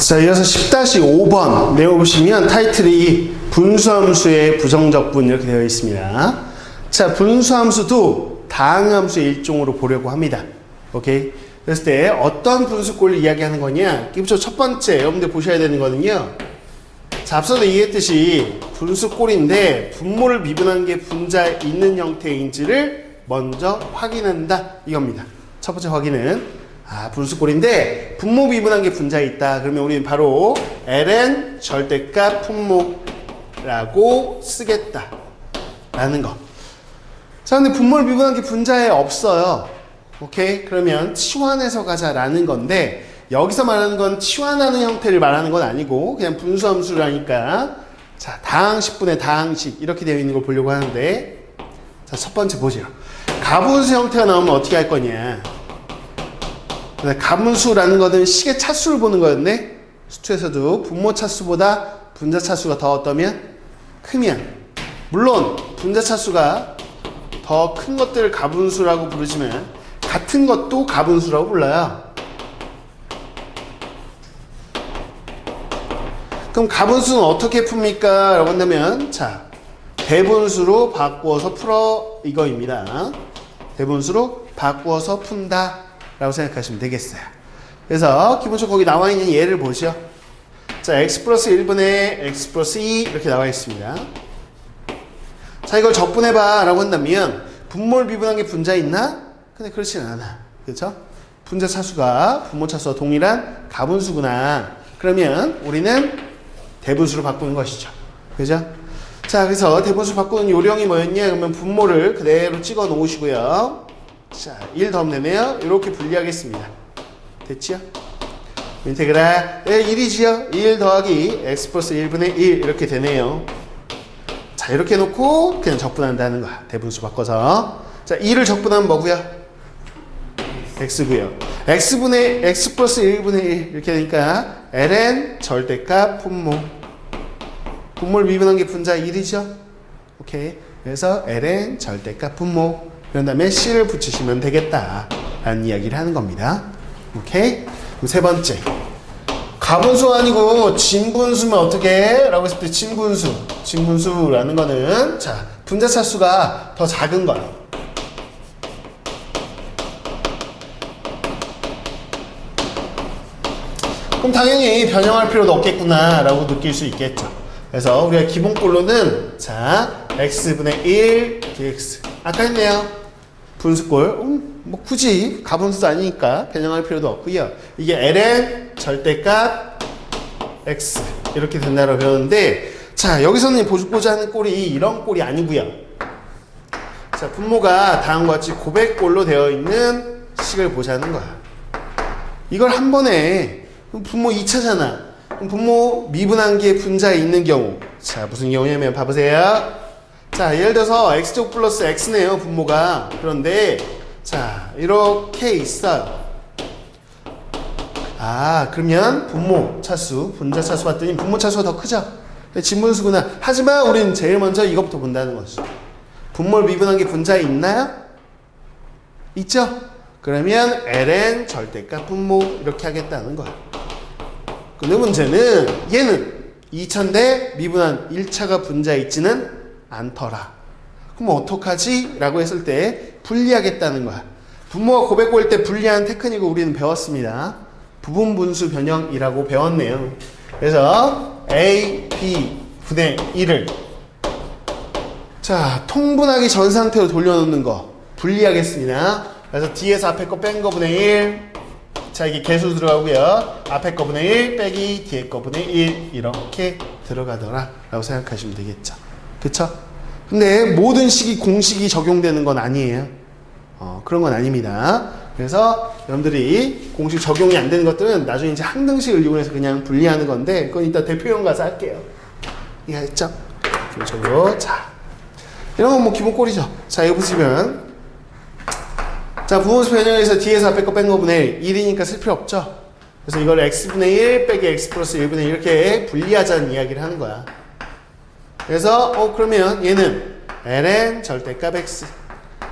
자, 이어서 10-5번 내용 보시면 타이틀이 분수함수의 부정적분 이렇게 되어 있습니다. 자, 분수함수도 다항함수의 일종으로 보려고 합니다. 오케이? 그랬을 때 어떤 분수꼴을 이야기하는 거냐? 기본적으로 첫 번째 여러분들 보셔야 되는 거는요. 자, 앞서도 얘기했듯이 분수꼴인데 분모를 미분한 게 분자 있는 형태인지를 먼저 확인한다 이겁니다. 첫 번째 확인은 아, 분수꼴인데 분모 미분한 게 분자에 있다. 그러면 우리는 바로 ln 절대값 분모라고 쓰겠다. 라는 거. 자, 근데 분모를 미분한 게 분자에 없어요. 오케이? 그러면 치환해서 가자라는 건데 여기서 말하는 건 치환하는 형태를 말하는 건 아니고 그냥 분수함수라니까 자, 다항식분의 다항식 이렇게 되어 있는 걸 보려고 하는데 자, 첫 번째 보죠. 가분수 형태가 나오면 어떻게 할 거냐? 가분수라는 것은 식의 차수를 보는 거였네. 수투에서도 분모 차수보다 분자 차수가 더 어떠면 크면 물론 분자 차수가 더 큰 것들을 가분수라고 부르지만 같은 것도 가분수라고 불러요. 그럼 가분수는 어떻게 풉니까? 라고 한다면 자 대분수로 바꾸어서 풀어 이거입니다. 대분수로 바꾸어서 푼다. 라고 생각하시면 되겠어요. 그래서 기본적으로 거기 나와 있는 예를 보죠. 자, x 플러스 1분의 x 플러스 2 이렇게 나와 있습니다. 자, 이걸 적분해봐 라고 한다면 분모를 미분한 게 분자 있나? 근데 그렇지는 않아. 그렇죠? 분자 차수가 분모 차수와 동일한 가분수구나. 그러면 우리는 대분수로 바꾸는 것이죠. 그죠? 자, 그래서 대분수 바꾸는 요령이 뭐였냐? 그러면 분모를 그대로 찍어 놓으시고요. 자, 1 더하면 되네요. 이렇게 분리하겠습니다. 됐지요? 인테그랄 1이지요? 1 더하기 x 플러스 1분의 1 이렇게 되네요. 자, 이렇게 놓고 그냥 적분한다는 거야. 대분수 바꿔서. 자, 2를 적분하면 뭐고요? x고요. x분의 x 플러스 1분의 1 이렇게 되니까 ln 절대값 분모. 분모를 미분한 게 분자 1이죠? 오케이. 그래서 ln 절대값 분모. 그런 다음에 C를 붙이시면 되겠다. 라는 이야기를 하는 겁니다. 오케이? 세 번째. 가분수 아니고 진분수면 어떻게? 라고 했을 때 진분수. 진분수라는 거는 자 분자 차 수가 더 작은 거예요. 그럼 당연히 변형할 필요도 없겠구나 라고 느낄 수 있겠죠. 그래서 우리가 기본꼴로는 자 x분의 1 dx 아까 했네요. 분수꼴 음, 뭐 굳이 가분수도 아니니까 변형할 필요도 없고요. 이게 ln 절대값 x 이렇게 된다고 배웠는데 자 여기서는 보고자 하는 꼴이 이런 꼴이 아니고요. 자 분모가 다음과 같이 고백꼴로 되어 있는 식을 보자는 거야. 이걸 한 번에 분모 2차잖아. 분모 미분한 게 분자에 있는 경우 자 무슨 경우냐면 봐보세요. 자, 예를 들어서 x제곱 플러스 x네요, 분모가. 그런데 자, 이렇게 있어요. 아, 그러면 분모 차수, 분자 차수 봤더니 분모 차수가 더 크죠? 진분수구나. 하지만 우리는 제일 먼저 이것부터 본다는 거죠. 분모를 미분한 게 분자에 있나요? 있죠? 그러면 ln 절대값 분모 이렇게 하겠다는 거야. 근데 문제는 얘는 2000대 미분한 1차가 분자에 있지는 않더라. 그럼 어떡하지? 라고 했을 때 분리하겠다는 거야. 부모가 고백 고일 때 분리하는 테크닉을 우리는 배웠습니다. 부분 분수 변형이라고 배웠네요. 그래서 A, B 분의 1을 자 통분하기 전 상태로 돌려놓는 거 분리하겠습니다. 그래서 뒤에서 앞에 거 뺀 거 분의 1. 자 이게 개수 들어가고요. 앞에 거 분의 1 빼기 뒤에 거 분의 1 이렇게 들어가더라 라고 생각하시면 되겠죠. 그쵸? 근데 모든 식이 공식이 적용되는 건 아니에요. 어, 그런 건 아닙니다. 그래서 여러분들이 공식 적용이 안 되는 것들은 나중에 이제 항등식을 이용해서 그냥 분리하는 건데 그건 이따 대표형 가서 할게요. 이해했죠? 기본적으로 자 이런 건 뭐 기본 꼴이죠. 자 여기 보시면 자 부분수 변형에서 뒤에서 앞에 거 뺀 거분의 1 1이니까 쓸 필요 없죠. 그래서 이걸 x분의 1 빼기 x 플러스 1분의 1 이렇게 분리하자는 이야기를 하는 거야. 그래서 어 그러면 얘는 ln 절대값 x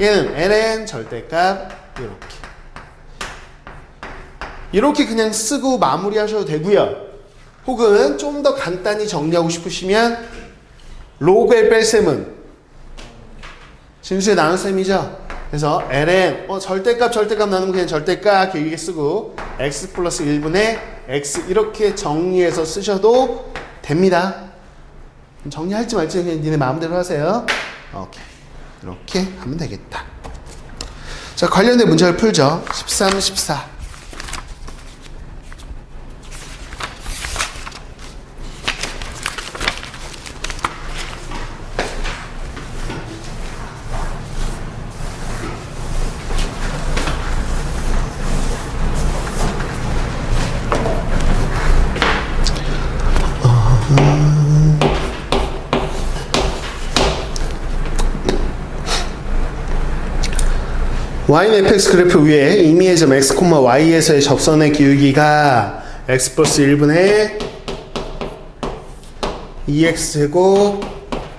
얘는 ln 절대값 이렇게 이렇게 그냥 쓰고 마무리하셔도 되고요. 혹은 좀 더 간단히 정리하고 싶으시면 로그의 뺄셈은 진수의 나눗셈이죠. 그래서 ln 어, 절대값 절대값 나누면 그냥 절대값 길게 쓰고 x 플러스 1분의 x 이렇게 정리해서 쓰셔도 됩니다. 정리할지 말지 그냥 니네 마음대로 하세요. 오케이. 이렇게 하면 되겠다. 자, 관련된 문제를 풀죠. 13, 14. Y는 fx 그래프 위에 임의의 점 x, y에서의 접선의 기울기가 x 플러스 1분의 2x 제곱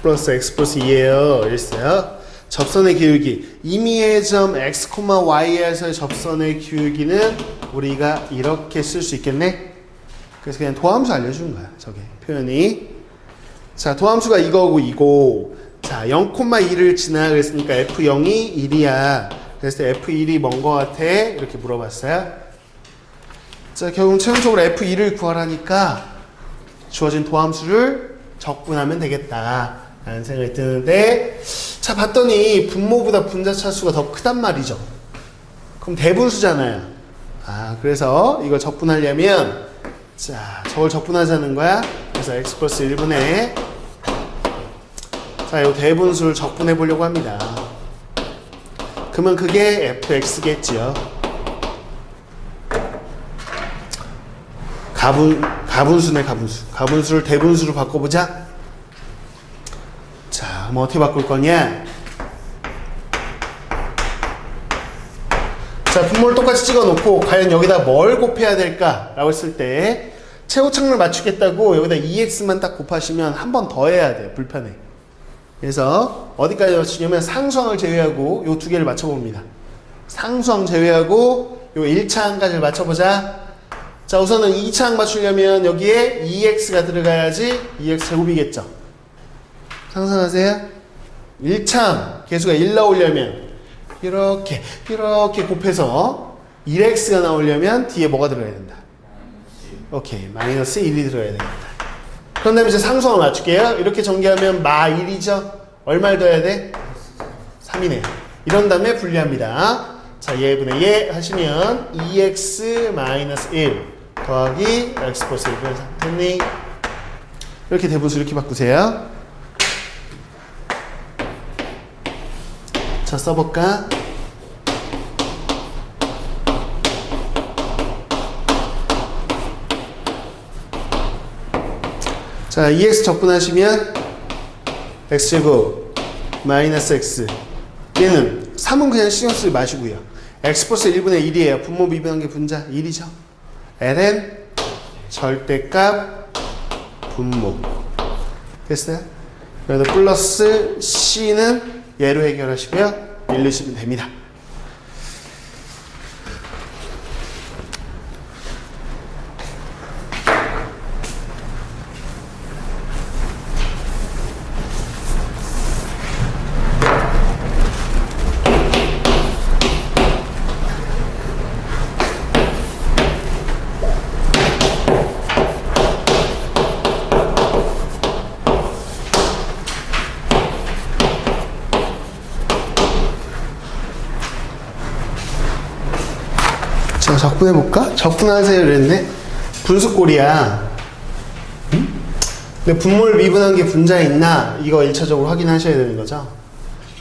플러스 x 플러스 2예요. 이랬어요. 접선의 기울기. 임의의 점 x, y에서의 접선의 기울기는 우리가 이렇게 쓸 수 있겠네? 그래서 그냥 도함수 알려주는 거야. 저게 표현이. 자, 도함수가 이거고 이거. 자, 0,2를 지나가겠으니까 f0이 1이야. 그래서 F1이 뭔 거 같아? 이렇게 물어봤어요. 자, 결국 최종적으로 F2를 구하라니까 주어진 도함수를 적분하면 되겠다. 라는 생각이 드는데, 자, 봤더니 분모보다 분자 차 수가 더 크단 말이죠. 그럼 대분수잖아요. 아, 그래서 이걸 적분하려면, 자, 저걸 적분하자는 거야. 그래서 x 플러스 1분의, 자, 이 대분수를 적분해 보려고 합니다. 그러면 그게 fx겠지요. 가분, 가분수네, 가분수. 가분수를 대분수로 바꿔보자. 자, 그럼 어떻게 바꿀 거냐? 자, 분모를 똑같이 찍어 놓고, 과연 여기다 뭘 곱해야 될까? 라고 했을 때, 최고창을 맞추겠다고 여기다 2x만 딱 곱하시면 한 번 더 해야 돼요. 불편해. 그래서 어디까지 맞추냐면 상수항을 제외하고 요 두 개를 맞춰봅니다. 상수항 제외하고 요 1차항까지를 맞춰보자. 자 우선은 2차항 맞추려면 여기에 2x가 들어가야지 2x 제곱이겠죠. 상상하세요? 1차항 개수가 1 나오려면 이렇게 이렇게 곱해서 1x가 나오려면 뒤에 뭐가 들어가야 된다. 오케이 마이너스 1이 들어가야 됩니다. 그런 다음에 이제 상수항을 맞출게요. 이렇게 전개하면 마 1이죠. 얼마를 더해야 돼? 3이네요. 이런 다음에 분리합니다. 자, 얘분의 얘 하시면 2x 마이너스 1 더하기 x 플러스 1분의 3 됐니? 이렇게 대분수 이렇게 바꾸세요. 자, 써볼까? 자, 2x 적분하시면 x제곱 마이너스 x 얘는 3은 그냥 신경 쓰지 마시고요. x 플러스 1분의 1이에요. 분모 미분한 게 분자 1이죠. ln 절대값 분모 됐어요? 그래서 플러스 c는 얘로 해결하시고요. 1 넣으시면 됩니다. 자, 적분해볼까? 적분하세요 그랬네. 분수꼴이야. 응? 근데 분모를 미분한 게 분자에 있나? 이거 1차적으로 확인하셔야 되는 거죠.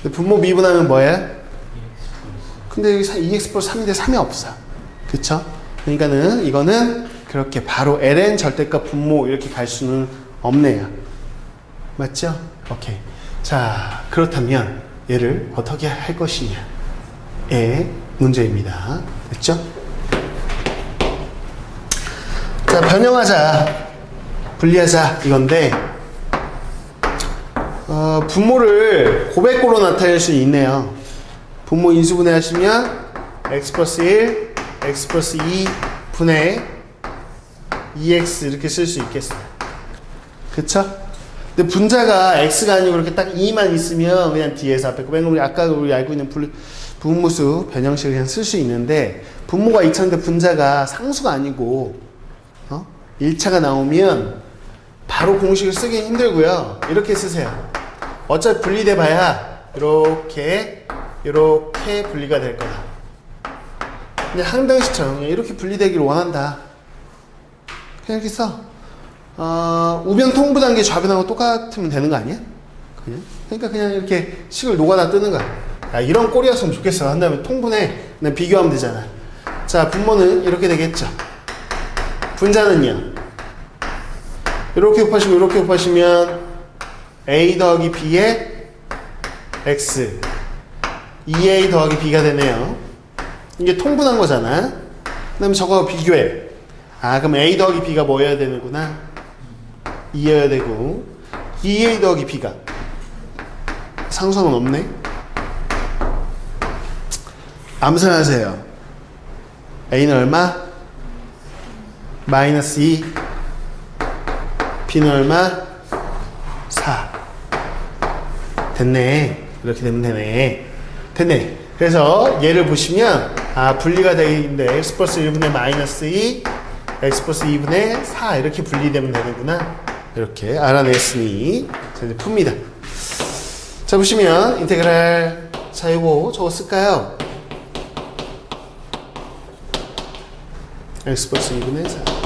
근데 분모 미분하면 뭐예요? 근데 여기 2x 플러스 3인데 3이 없어. 그쵸? 그러니까는 이거는 그렇게 바로 ln 절대값 분모 이렇게 갈 수는 없네요. 맞죠? 오케이. 자, 그렇다면 얘를 어떻게 할 것이냐? 의 문제입니다. 됐죠? 자, 변형하자. 분리하자. 이건데, 어, 분모를 고백고로 나타낼 수 있네요. 분모 인수분해 하시면 x 플러스 1, x 플러스 2 분의 2x 이렇게 쓸 수 있겠어요. 그쵸? 근데 분자가 x가 아니고 이렇게 딱 2만 있으면 그냥 뒤에서 앞에 거뺀 우리 아까 우리 알고 있는 분- 분무수 변형식을 그냥 쓸 수 있는데 분모가 2차인데 분자가 상수가 아니고 어? 1차가 나오면 바로 공식을 쓰기 힘들고요. 이렇게 쓰세요. 어차피 분리돼 봐야 이렇게 이렇게 분리가 될 거다. 그냥 항등식처럼 그냥 이렇게 분리되기를 원한다. 그냥 이렇게 써. 어, 우변 통부 단계 좌변하고 똑같으면 되는 거 아니야? 그냥? 그러니까 그냥 이렇게 식을 녹아다 뜨는 거야. 야, 이런 꼴이었으면 좋겠어. 한 다음에 통분해. 비교하면 되잖아. 자, 분모는 이렇게 되겠죠. 분자는요. 이렇게 곱하시고 이렇게 곱하시면 a 더하기 b의 x 2a 더하기 b가 되네요. 이게 통분한 거잖아. 그 다음에 저거 비교해. 아, 그럼 a 더하기 b가 뭐여야 되는구나. 2여야 되고 2a 더하기 b가 상수는 없네. 암산하세요. a는 얼마? 마이너스 2 b는 얼마? 4 됐네. 이렇게 되면 되네. 됐네. 그래서 얘를 보시면 아 분리가 되는데 x 플러스 1분의 마이너스 2 x 플러스 2분의 4 이렇게 분리되면 되는구나. 이렇게 알아냈으니 자, 이제 풉니다. 자 보시면 인테그랄 자 이거 저거 쓸까요? x 플러스 2분의 4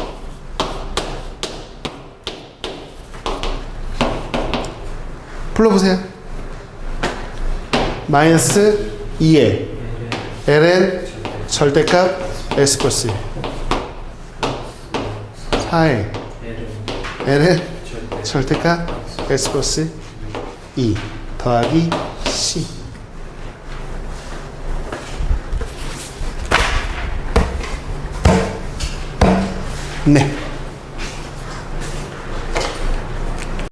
불러보세요. 마이너스 2에 ln 절대값 x 플러스 4에 ln 절대값 x 플러스 2 더하기 c 네.